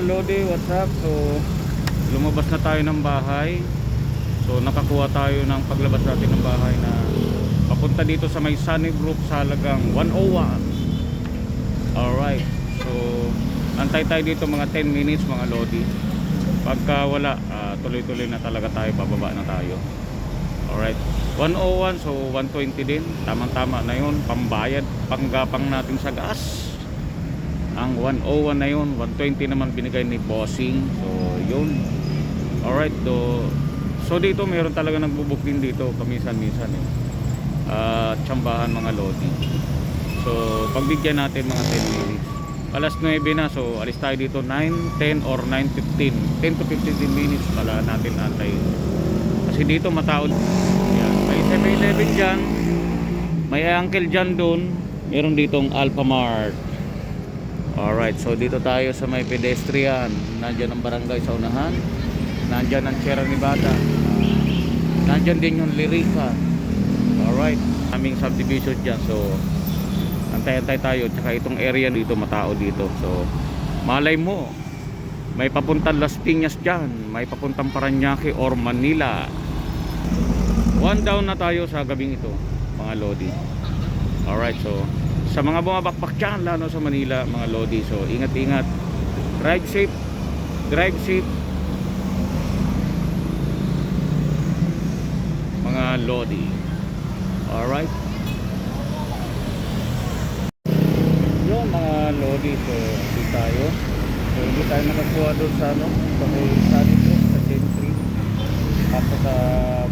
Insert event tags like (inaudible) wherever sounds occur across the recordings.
Lodi, what's up? So, lumabas na tayo ng bahay. So, nakakuha tayo ng paglabas natin ng bahay na papunta dito sa may Sunny Group sa halagang 101. Alright. So, antay tayo dito mga 10 minutes mga Lodi. Pagka wala, ah, tuloy-tuloy na talaga tayo, bababa na tayo. Alright. 101, so 120 din. Tamang-tama na yun. Pambayad, panggapang natin sa gas. Ang 101 na yun, 120 naman binigay ni Bossing. So, yun. Alright, do. So, dito meron talaga nagbubook din dito, kamisan-misan eh. Ah, tsambahan mga lodi. So, pagbigyan natin mga 10 minutes. Alas 9 na, so alis tayo dito 9, 10 or 9.15. 10 to 15 minutes pala natin antayin. Kasi dito matao. Yan. May 7-Eleven dyan. May Uncle John doon. Meron ditong Alphamart. Alright, so dito tayo sa may pedestrian. Nandyan ang barangay sa unahan. Nandyan ang Sierra Nevada. Nandyan din yung Lyrica. Alright, aming subdivision dyan. So, antay-antay tayo. Tsaka itong area dito, matao dito. So, malay mo, may papuntang Las Piñas dyan. May papuntang Paranaque or Manila. One down na tayo sa gabing ito, mga Lodi. Alright, so sa mga bumabakbak dyan, lalo sa Manila, mga Lodi. So, ingat-ingat. Drive safe. Drive safe. Mga Lodi. Alright. Yun, mga Lodi. So, hindi tayo. So, hindi tayo nakakuha doon sa ano, sa may group, sa Gentry. Tapos sa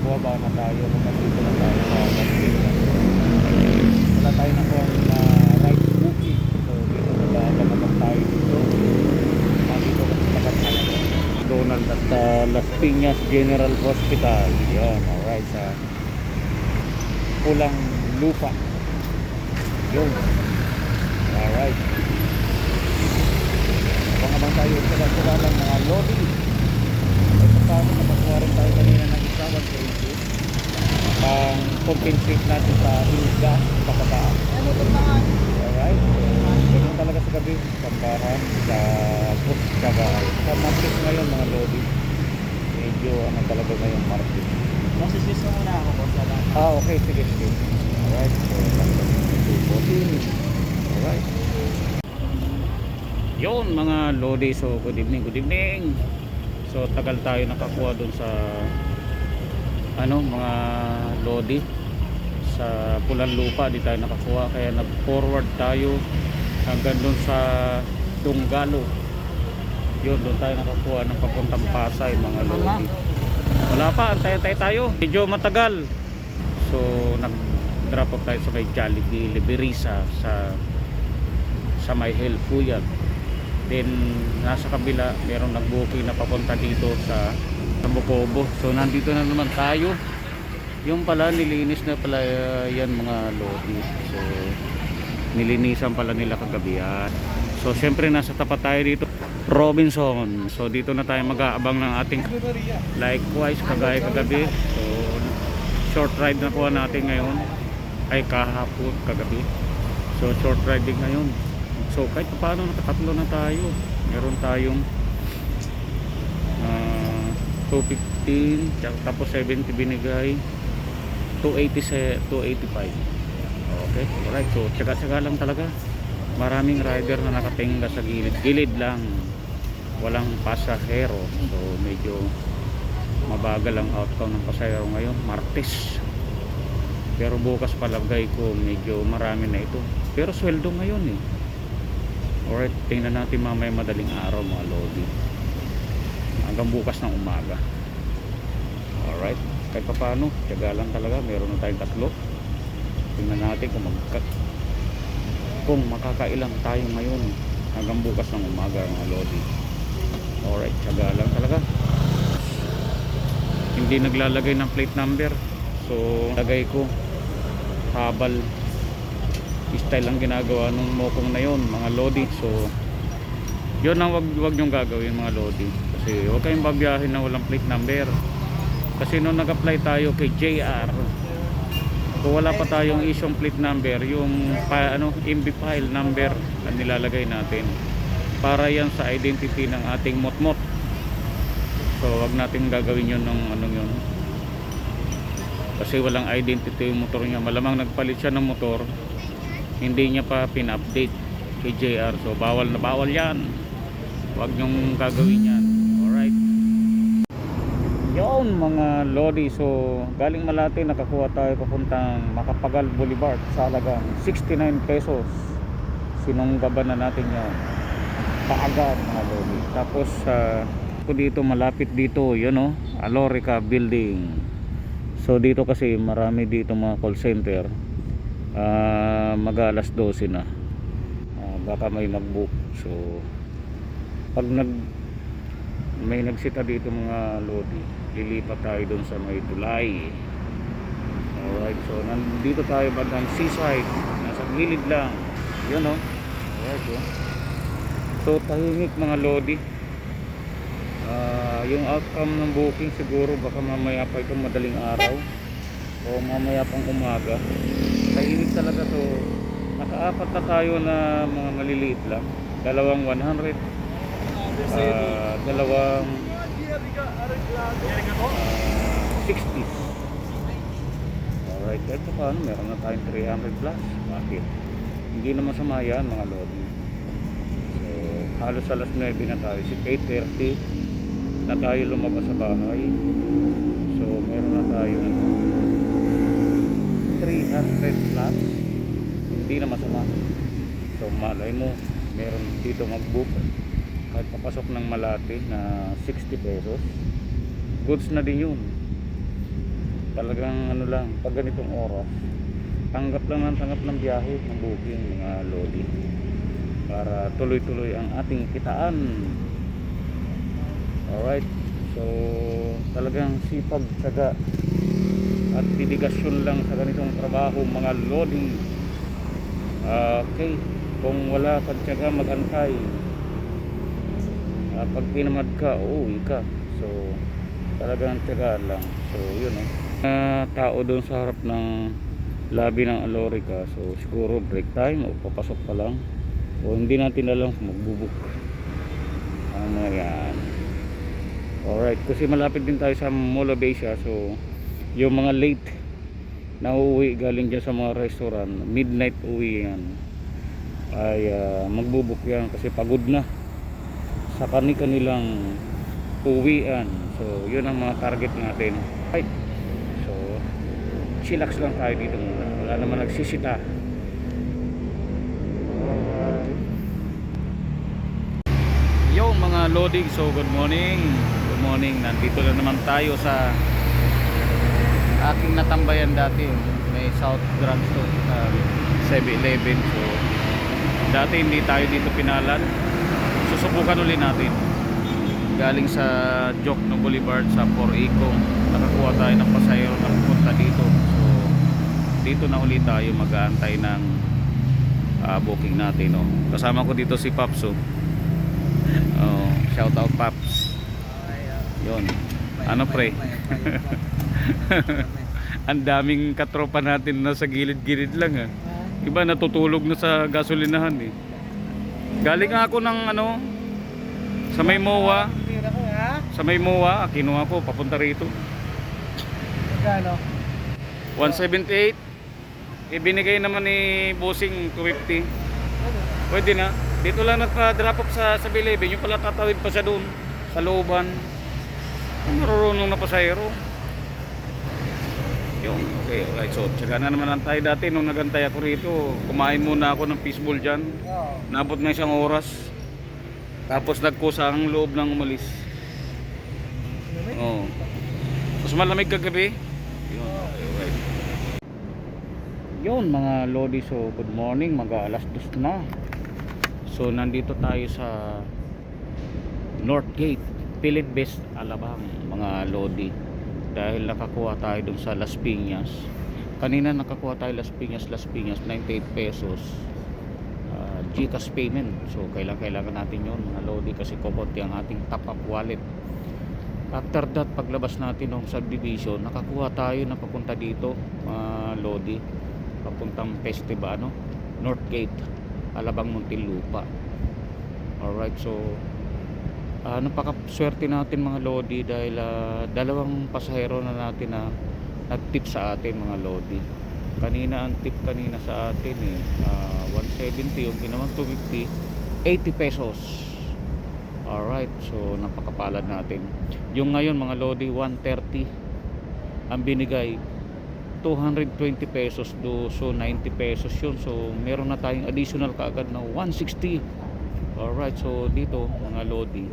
buwaba na tayo, magkasito na tayo sa Gentry wala tayo nakuha na right booking so dito na lalabas tayo dito. Ah, dito na sa tapat na Donald at uh, Las Piñas General Hospital. Yun alright sa pulang lupa. Yun. Alright. Abang-abang tayo sa lang mga lobby. Paano nakakuha rin tayo kanina ng isawag sa issue pang compensate natin sa gas pagkaba. Alright. So, ganun talaga sa gabi. Sambahan sa bus tsaka sa market ngayon mga lodi. Medyo ano talaga ngayon market. Masisis mo muna ako, boss. Alam. Ah, okay. Sige, sige. Alright. So, Alright. Yun mga lodi. So, good evening, good evening. So, tagal tayo nakakuha dun sa ano mga lodi sa pulang lupa di tayo nakakuha. Kaya nag forward tayo hanggang doon sa Dunggalo yun doon tayo nakakuha ng papuntang Pasay mga lodi. Wala pa antay-antay tayo. Medyo matagal. So nag drop off tayo sa may Jollibee Liberisa sa sa may Hill Puyat then nasa kabila merong nag-booking na papunta dito sa sa. So nandito na naman tayo. Yung pala nilinis na pala uh, yan mga lodi. So nilinisan pala nila kagabi yan. So syempre nasa tapat tayo dito. Robinson. So dito na tayo mag-aabang ng ating likewise kagaya kagabi. So short ride na kuha natin ngayon ay kahapon kagabi. So short ride ngayon. So kahit paano nakatatlo na tayo. Meron tayong 215 tsaka tapos 70 binigay 280 sa 285 okay alright. So tsaga tsaga lang talaga. Maraming rider na nakatingga sa gilid. Gilid lang. Walang pasahero. So medyo mabagal ang outcome ng pasahero ngayon. Martes. Pero bukas palagay ko medyo marami na ito. Pero sweldo ngayon eh. Alright tingnan natin mamaya madaling araw mga lodi hanggang bukas ng umaga. Alright. Kahit pa paano tiyaga lang talaga. Meron na tayong tatlo. Tingnan natin kung magka kung makakailang tayo ngayon hanggang bukas ng umaga mga lodi. Alright tiyaga lang talaga. Hindi naglalagay ng plate number. So lagay ko. Habal. Style lang ginagawa nung mokong na yon mga lodi. So yun ang wag, wag nyong gagawin mga lodi kasi. Huwag kayong babiyahin na walang plate number. Kasi nung nag-apply tayo kay JR kung wala pa tayong isyong plate number yung ano, MB file number ang nilalagay natin para yan sa identity ng ating motmot. So wag natin gagawin yun ng anong yun. Kasi walang identity yung motor niya. Malamang nagpalit siya ng motor hindi niya pa pin-update kay JR so bawal na bawal yan. Wag niyong gagawin yan yun mga lodi. So galing Malate nakakuha tayo papuntang Makapagal Boulevard sa halagang 69 pesos. Sinunggaban na natin yun kaagad mga lodi. Tapos sa ko dito malapit dito yun o Alorica Building. So dito kasi marami dito mga call center. Ah, mag alas 12 na. Ah, baka may mag-book. So pag nag may nagsita dito mga lodi lilipat tayo dun sa may tulay. Alright so nandito tayo bandang seaside. Nasa gilid lang. Yun o alright o so tahimik mga lodi. Ah, yung outcome ng booking siguro baka mamaya pa ito madaling araw o mamaya pang umaga. Tahimik talaga so nakaapat na tayo na mga maliliit lang. Dalawang 100 ah, dalawang 60 alright pa paano meron na tayong 300 plus. Bakit? Hindi na masama yan mga lodi. So halos alas 9 na tayo. Si 8.30 na tayo lumabas sa bahay. So meron na tayo ng 300 plus. Hindi na masama so malay mo meron dito mag-book. Kahit papasok ng Malate na 60 pesos goods na din yun. Talagang ano lang pag ganitong oras tanggap lang ng tanggap ng biyahe ng booking mga lodi. Para tuloy-tuloy ang ating kitaan. Alright so talagang sipag tsaga at dedikasyon lang sa ganitong trabaho mga lodi. Ah, okay kung wala kang tsaga magantay Ah, pag pinamad ka uuwi ka. So talagang tsaga lang. So yun eh. Ah, tao doon sa harap ng labi ng Alorica so siguro break time o papasok pa lang. O hindi natin alam kung magbubuk ano yan? Alright kasi malapit din tayo sa Mall of Asia so yung mga late na uuwi galing dyan sa mga restaurant midnight uwi yan. Ay ah, magbubuk yan kasi pagod na sa kani kanilang uwian so yun ang mga target natin. Right so chillax lang tayo dito muna. Wala naman nagsisita. Yo mga loading so good morning. Good morning. Nandito na naman tayo sa aking natambayan dati. May South Grand Store sa 7-Eleven so dati hindi tayo dito pinalan. Susubukan ulit natin galing sa Jok ng Boulevard sa Por Eco nakakuha tayo ng pasayro na pupunta dito so dito na ulit tayo mag-aantay ng ah, booking natin no? kasama ko dito si Paps oh. (laughs) oh, shout out Paps yon ano pre (laughs) ang daming katropa natin na sa gilid-gilid lang ah. Iba natutulog na sa gasolinahan eh. Galing ako ng ano sa may MOA? Sa may MOA, kinuha ko papunta rito. Magkano? 178. Ibinigay naman ni Bossing 250. Pwede na. Dito lang nagpa-drop off sa sa Bilibin, yung pala tatawid pa siya doon sa looban. Marurunong na pasahero. Yung, okay, alright. So, tsaga na naman lang tayo dati nung nagantay ako rito. Kumain muna ako ng fishball dyan. Nabot na isang oras. Tapos nagkusa ang loob ng umalis. Oo. Mas malamig kagabi. Yun, okay. Yun mga lodi, so good morning. Mag alas dos na. So nandito tayo sa North Gate, Philip Best Alabang mga lodi. Dahil nakakuha tayo dun sa Las Piñas. Kanina nakakuha tayo Las Piñas, Las Piñas 98 pesos. uh, GCash payment. So kailangan kailangan natin 'yon, mga lodi kasi kokonti ang ating top up wallet. After that, paglabas natin ng subdivision, nakakuha tayo na papunta dito, mga lodi, papuntang festival, ano, Northgate, Alabang Muntinlupa. Alright, so ah napakaswerte natin mga Lodi dahil ah, dalawang pasahero na natin na nag-tip sa atin mga Lodi. Kanina ang tip kanina sa atin eh, ah, 170 yung ginawang 250, 80 pesos. Alright, so napakapalad natin. Yung ngayon mga Lodi, 130 ang binigay. 220 pesos do so 90 pesos yun. So meron na tayong additional kaagad na 160 alright so dito mga lodi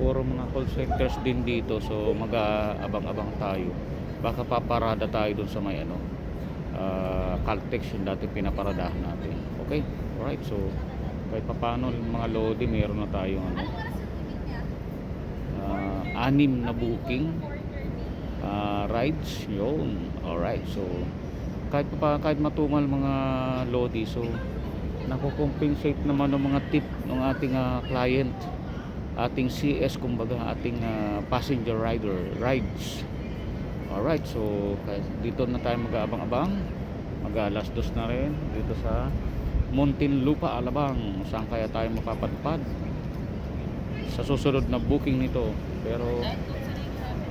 puro mga call centers din dito. So mag-aabang-abang tayo. Baka paparada tayo dun sa may ano uh, Caltex yung dati pinaparadahan natin. Okay? Alright so kahit papano mga lodi meron na tayong ano. Ah, anim na booking ah, rides. Yun. Alright so kahit pa kahit matumal mga lodi so nakukompensate naman ng mga tip ng ating ah, client ating CS kumbaga ating ah, passenger rider rides. Alright so kahit dito na tayo mag-aabang-abang mag alas dos na rin dito sa Muntinlupa Alabang. Saan kaya tayo mapapadpad? Sa susunod na booking nito. Pero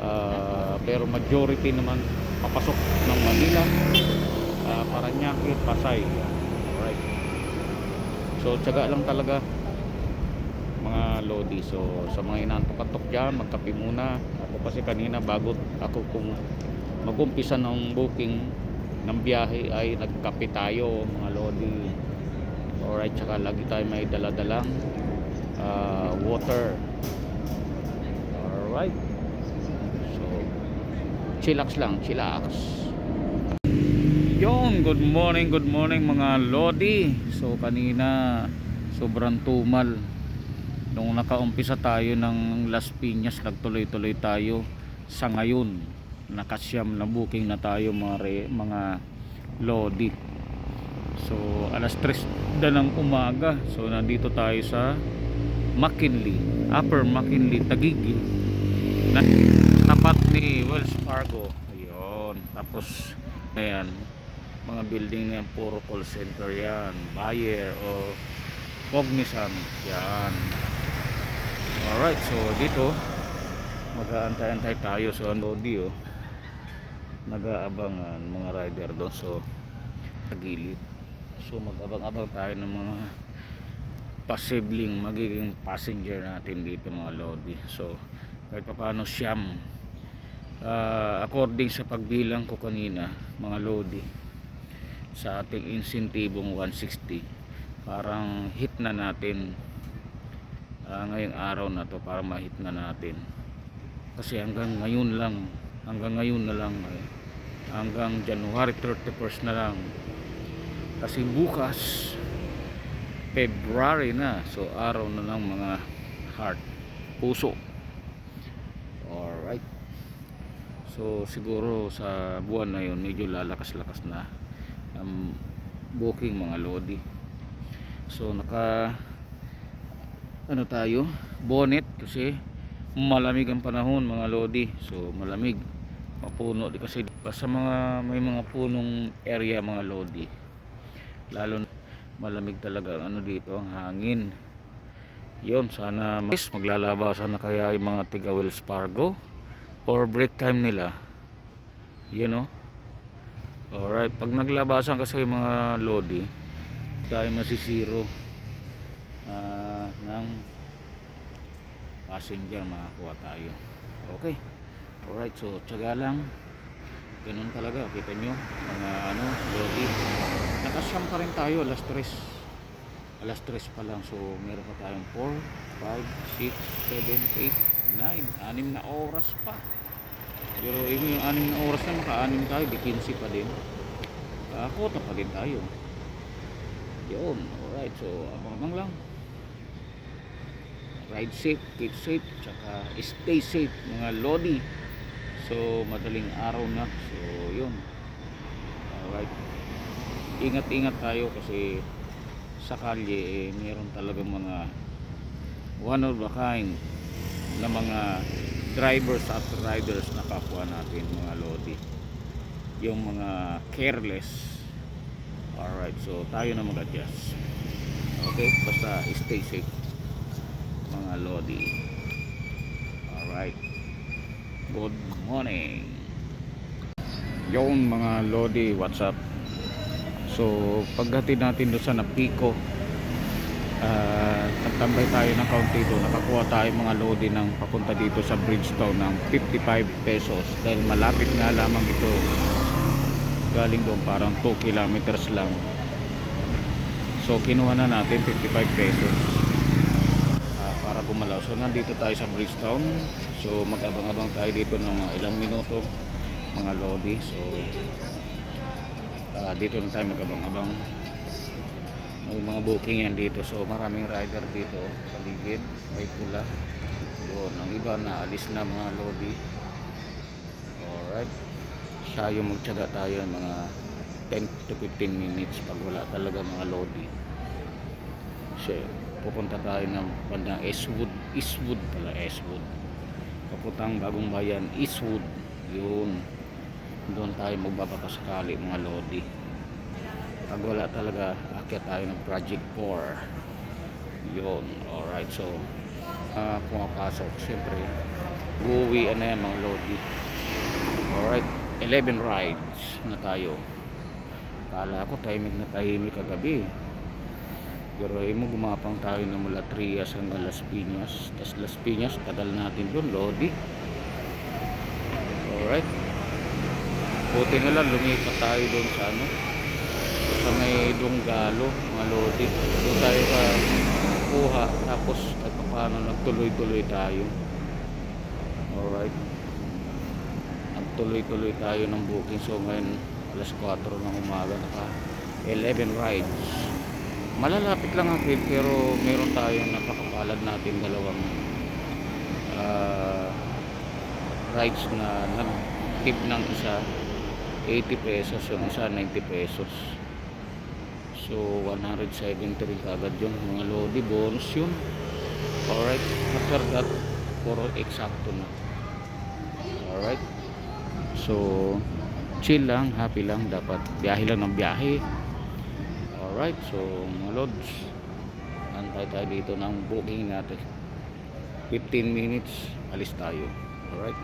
Ah, pero majority naman papasok ng Manila. Uh, Paranaque, Pasay. Right so tsaga lang talaga mga lodi. So sa mga inantok-antok dyan magkape muna. Ako kasi kanina bago ako kung mag-umpisa ng booking ng biyahe ay nagkape tayo mga lodi alright tsaka lagi tayo may daladalang ah, water alright So, chillax lang, chillax. Yon, good morning, good morning mga lodi. So, kanina sobrang tumal. Nung nakaumpisa tayo ng Las Piñas, nagtuloy-tuloy tayo sa ngayon. Nakasyam na booking na tayo mga, re, mga lodi. So, alas 3 na ng umaga. So, nandito tayo sa McKinley, Upper McKinley, Tagigi. Na tapat ni Wells Fargo. Ayun. Tapos ayan. Mga building na yan puro call center yan. Bayer o Cognizant. Yan. Alright so dito mag-aantay-antay tayo sa Lodi oh. Nag-aabangan mga rider doon so sa gilid so mag-abang-abang tayo ng mga posibleng magiging passenger natin dito mga Lodi. So kahit pa paano siyam. Ah, according sa pagbilang ko kanina mga Lodi sa ating insentibong 160 parang hit na natin ah, ngayong araw na to para ma-hit na natin. Kasi hanggang ngayon lang hanggang ngayon na lang eh, hanggang January 31st na lang kasi bukas February na. So araw na lang mga heart puso. Alright. So siguro sa buwan na yun medyo lalakas-lakas na ang booking mga lodi. So naka ano tayo? Bonnet kasi malamig ang panahon mga lodi. So malamig. Mapuno di kasi. Sa mga may mga punong area mga lodi lalo na malamig talaga ano dito ang hangin. Yon sana mas maglalaba sana kaya yung mga tiga Wells Fargo. Or break time nila. You know? Alright pag naglabasan kasi yung mga lodi tayo masisiro ah, ng passenger makakuha tayo. Okay. Alright so tsaga lang ganun talaga kita nyo mga ano lodi nakasyam pa rin tayo alas 3 alas 3 pa lang so meron pa tayong 4 5 6 7 8 9 anim na oras pa. Pero yung yung anim na oras na maka-anim tayo di 15 pa din. Kakota pa din tayo. Yun alright so abang-abang lang. Ride safe keep safe tsaka stay safe mga lodi so madaling araw na. So yun. Alright. Ingat-ingat tayo kasi sa kalye eh, meron talagang mga one of a kind na mga drivers at riders na kapwa natin mga lodi. Yung mga careless. Alright so tayo na mag-adjust. Okay? Basta stay safe mga lodi. Alright. Good morning. Yung mga lodi, what's up? So, paghatid natin doon sa Napico, uh, nagtambay tayo ng kaunti doon. Nakakuha tayo mga lodi ng papunta dito sa Bridgetown ng 55 pesos. Dahil malapit nga lamang ito. Galing doon parang 2 kilometers lang. So, kinuha na natin 55 pesos. So, nandito tayo sa Bridgetown. So, mag-abang-abang tayo dito ng mga ilang minuto mga lodi. So, ah, dito na tayo mag-abang-abang. May mga booking yan dito. So, maraming rider dito. Paligid. May pula. Doon. Ang iba na alis na mga lodi. Alright. Yung magtsaga tayo mga 10 to 15 minutes pag wala talaga mga lodi. Kasi pupunta tayo ng bandang Eastwood. Eastwood pala, Eastwood. Papuntang bagong bayan, Eastwood. Yun. Doon tayo magbabakasakali mga lodi. Pag wala talaga, akyat tayo ng Project 4. Yun. Alright, so uh, pumapasok. Siyempre, uuwi na yan mga lodi. Alright, 11 rides na tayo. Kala ko timing na tahimik kagabi. Pero ay mo gumapang tayo na mula Trias hanggang Las Piñas. Tapos Las Piñas, tagal natin doon, Lodi. Alright. Buti na lang, lumipat tayo doon sa ano. Sa may Dunggalo, mga Lodi. Doon tayo ka kuha. Tapos, pa paano, nagtuloy-tuloy tayo. Alright. Nagtuloy-tuloy tayo ng booking. So, ngayon, alas 4 ng umaga naka 11 rides malalapit lang ang field pero meron tayong napakapalad natin dalawang ah, rides na nag-tip ng isa 80 pesos yung isa 90 pesos. So 170 rin kagad yun mga lodi bonus yun. Alright after that puro eksakto na. Alright so chill lang, happy lang dapat biyahe lang ng biyahe alright, so mga lods antay tayo dito ng booking natin. 15 minutes alis tayo. Alright.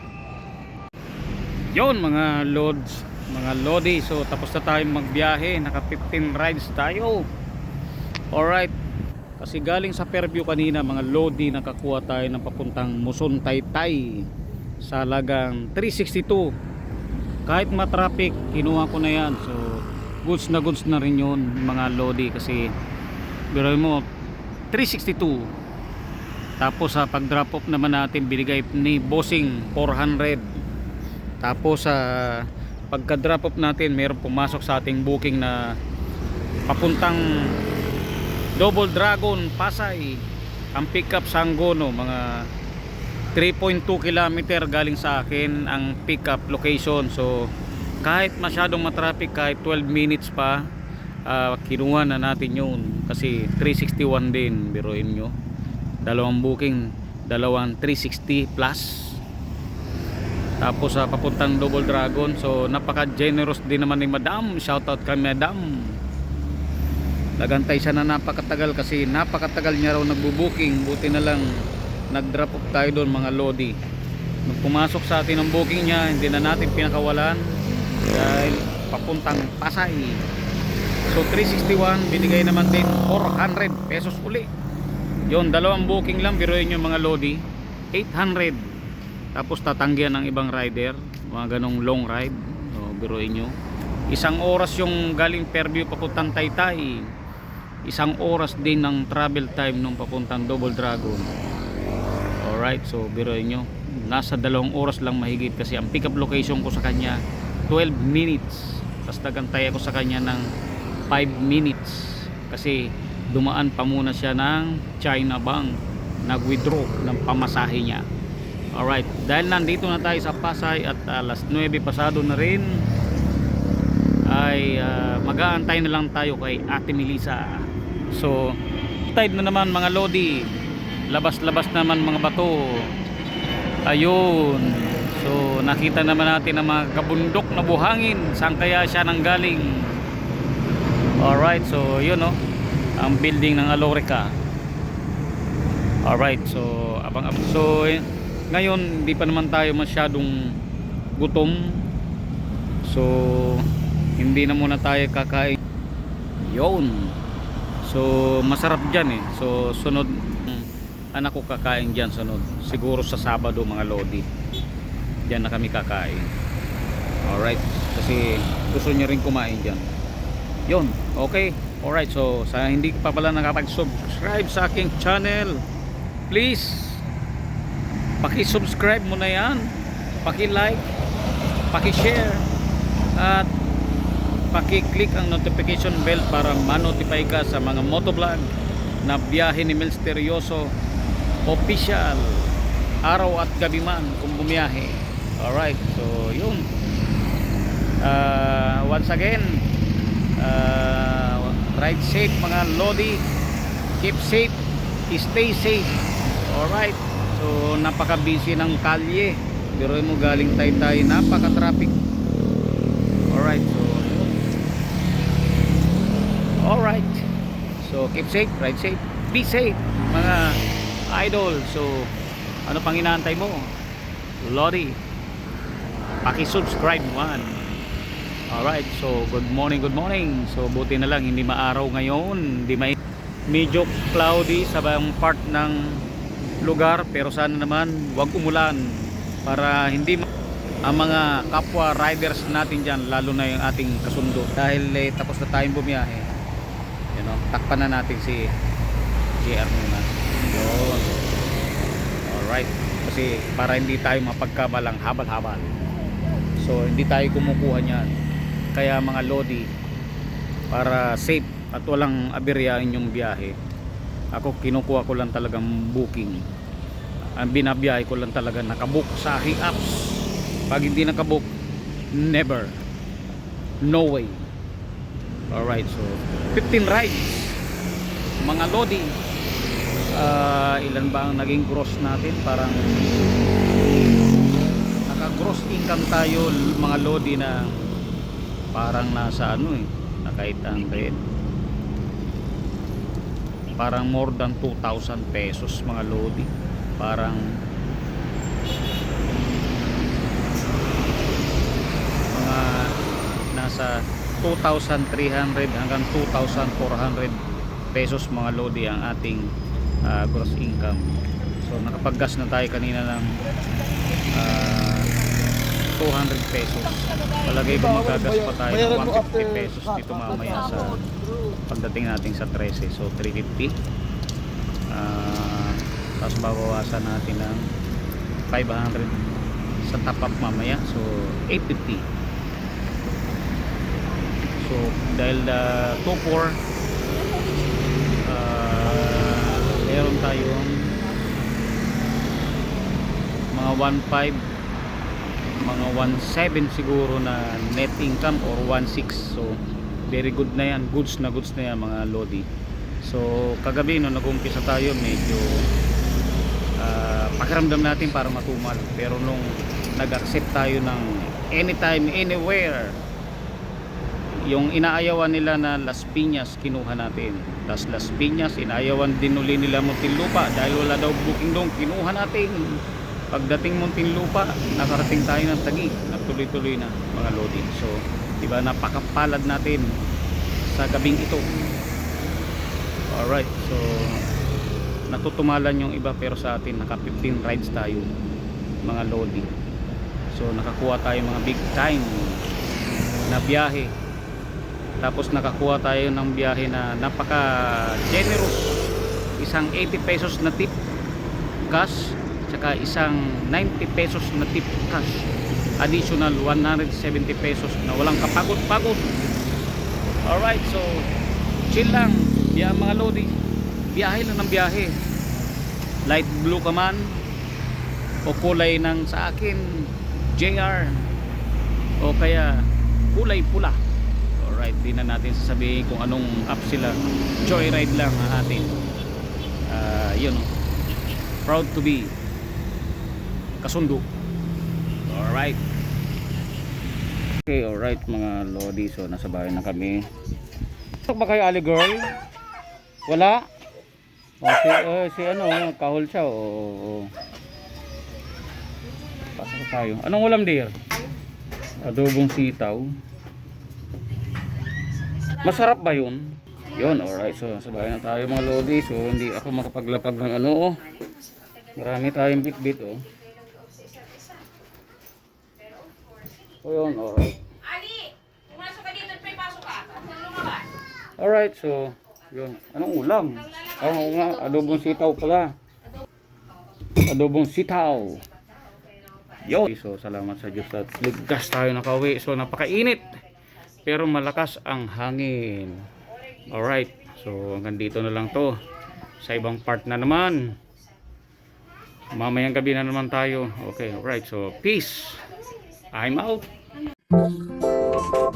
Yon mga lods mga lodi so tapos na tayo magbiyahe. Naka 15 rides tayo. Alright. Kasi galing sa Fairview kanina mga lodi nakakuha tayo ng papuntang Muson Taytay sa lagang 362 kahit matraffic kinuha ko na yan. So goods na goods na rin yun mga lodi kasi biro mo 362 tapos sa pag drop off naman natin binigay ni bossing 400 tapos sa pagka drop off natin mayroon pumasok sa ating booking na papuntang Double Dragon Pasay. Ang pick up Sanggono mga 3.2 kilometer galing sa akin ang pick up location. So kahit masyadong matraffic kahit 12 minutes pa uh, kinuha na natin yun. Kasi 361 din biruin nyo. Dalawang booking dalawang 360 plus. Tapos sa papuntang Double Dragon. So napaka generous din naman ni Madam. Shoutout kay Madam. Nagantay siya na napakatagal kasi napakatagal niya raw nagbo-booking. Buti na lang nag-drop off tayo doon mga lodi. Nung pumasok sa atin ang booking niya hindi na natin pinakawalan dahil papuntang Pasay. So 361 binigay naman din 400 pesos uli. Yon dalawang booking lang biruin nyo mga lodi 800 tapos tatanggihan ng ibang rider mga ganong long ride. So, biruin nyo. Isang oras yung galing Fairview papuntang Taytay. Isang oras din ng travel time nung papuntang Double Dragon. Alright so biruin nyo. Nasa dalawang oras lang mahigit kasi ang pick up location ko sa kanya 12 minutes. Tapos nagantay ako sa kanya ng 5 minutes. Kasi dumaan pa muna siya ng China Bank. Nag withdraw ng pamasahe niya. Alright dahil nandito na tayo sa Pasay at alas 9 pasado na rin ay uh, mag-aantay na lang tayo kay Ate Melissa. So tide na naman mga lodi. Labas-labas naman mga bato. Ayun so nakita naman natin ang mga kabundok na buhangin saan kaya siya nanggaling alright so yun no ang building ng Alorica Alright, so abang abang. So eh, ngayon hindi pa naman tayo masyadong gutom. So hindi na muna tayo kakain. Yun. So masarap diyan eh. So sunod anak ko kakain diyan sunod. Siguro sa Sabado mga lodi. Diyan na kami kakain. Alright. Kasi gusto niya rin kumain diyan. Yun. Okay. Alright. So sa hindi pa pala nakapag-subscribe sa aking channel please paki-subscribe mo na yan paki-like paki-share at paki-click ang notification bell para ma-notify ka sa mga motovlog na biyahe ni Misteryoso official araw at gabi man kung bumiyahe alright so yun. Uh, once again uh, ride safe mga lodi. Keep safe. Stay safe. Alright so napaka busy ng kalye. Pero mo galing taytay napaka traffic alright so alright. So keep safe ride safe. Be safe mga idol. So ano pang inaantay mo? Lodi paki-subscribe man. Alright, so good morning, good morning. So buti na lang hindi maaraw ngayon, hindi may medyo cloudy sa bang part ng lugar pero sana naman wag umulan para hindi ang mga kapwa riders natin dyan lalo na yung ating kasundo. Dahil eh, tapos na tayong bumiyahe. You know, takpan na natin si JR muna. Yun. Alright. Kasi para hindi tayo mapagkabalang habal-habal so hindi tayo kumukuha niyan. Kaya mga lodi para safe at walang aberya inyong biyahe ako kinukuha ko lang talagang booking. Ang binabiyahe ko lang talaga nakabook sa aking apps pag hindi nakabook never. No way. Alright so 15 rides. Mga lodi Ah, ilan ba ang naging gross natin? Parang gross income tayo mga lodi na parang nasa ano eh nakait ang red parang more than 2,000 pesos mga lodi. Parang mga nasa 2,300 hanggang 2,400 pesos mga lodi ang ating ah, gross income. So nakapaggas na tayo kanina ng ah, 200 pesos. Palagay ko magagas pa tayo ng 150 pesos dito mamaya sa pagdating natin sa 13 so 350 Ah, tapos babawasan natin ng 500 sa top up mamaya. So 850 so dahil uh, 2-4 ah, meron tayong mga 1.5 mga 1.7 siguro na net income or 1.6 so very good na yan. Goods na goods na yan mga lodi. So kagabi nung nag-umpisa tayo medyo ah, pakiramdam natin para matumal. Pero nung nag-accept tayo ng anytime anywhere yung inaayawan nila na Las Piñas kinuha natin. Tas Las Piñas inaayawan din uli nila Muntinlupa. Dahil wala daw booking doon kinuha natin pagdating Muntinlupa nakarating tayo ng Tagi nagtuloy-tuloy na mga loading so diba napakapalad natin sa gabing ito. Alright so natutumalan yung iba pero sa atin naka 15 rides tayo mga loading so nakakuha tayo mga big time na biyahe. Tapos nakakuha tayo ng biyahe na napaka generous isang 80 pesos na tip cash tsaka isang 90 pesos na tip cash. Additional 170 pesos na walang kapagod-pagod. Alright so chill lang. Biya mga lodi. Biyahe lang ng biyahe. Light blue ka man o kulay ng sa akin JR o kaya kulay pula. Alright di na natin sasabihin kung anong app sila. Joyride lang ang atin. Ah, yun. Proud to be kasundo alright okay alright mga lodi so nasa bahay na kami Pasok ba kayo ali girl? wala? Oh, si, oh, si ano, kahol siya. Oo. Oh, oh. Pasok tayo. Anong ulam, dear? Adobong sitaw. Masarap ba yun? Yun, alright. So, sabay na tayo mga lodi. So, hindi ako makapaglapag ng ano, oh. Marami tayong bit-bit, oh. O yun, alright. Ali, pumasok ka dito may pasok ka. Lumabas. Alright, so, yun. Anong ulam? Ah, Oo nga, adobong sitaw pala. Adobong sitaw. Yo. So, salamat sa Diyos at ligtas tayo nakauwi. So, napakainit. Pero malakas ang hangin. Alright. So, hanggang dito na lang to. Sa ibang part na naman. Mamayang gabi na naman tayo. Okay, alright. So, peace. I'm out. Música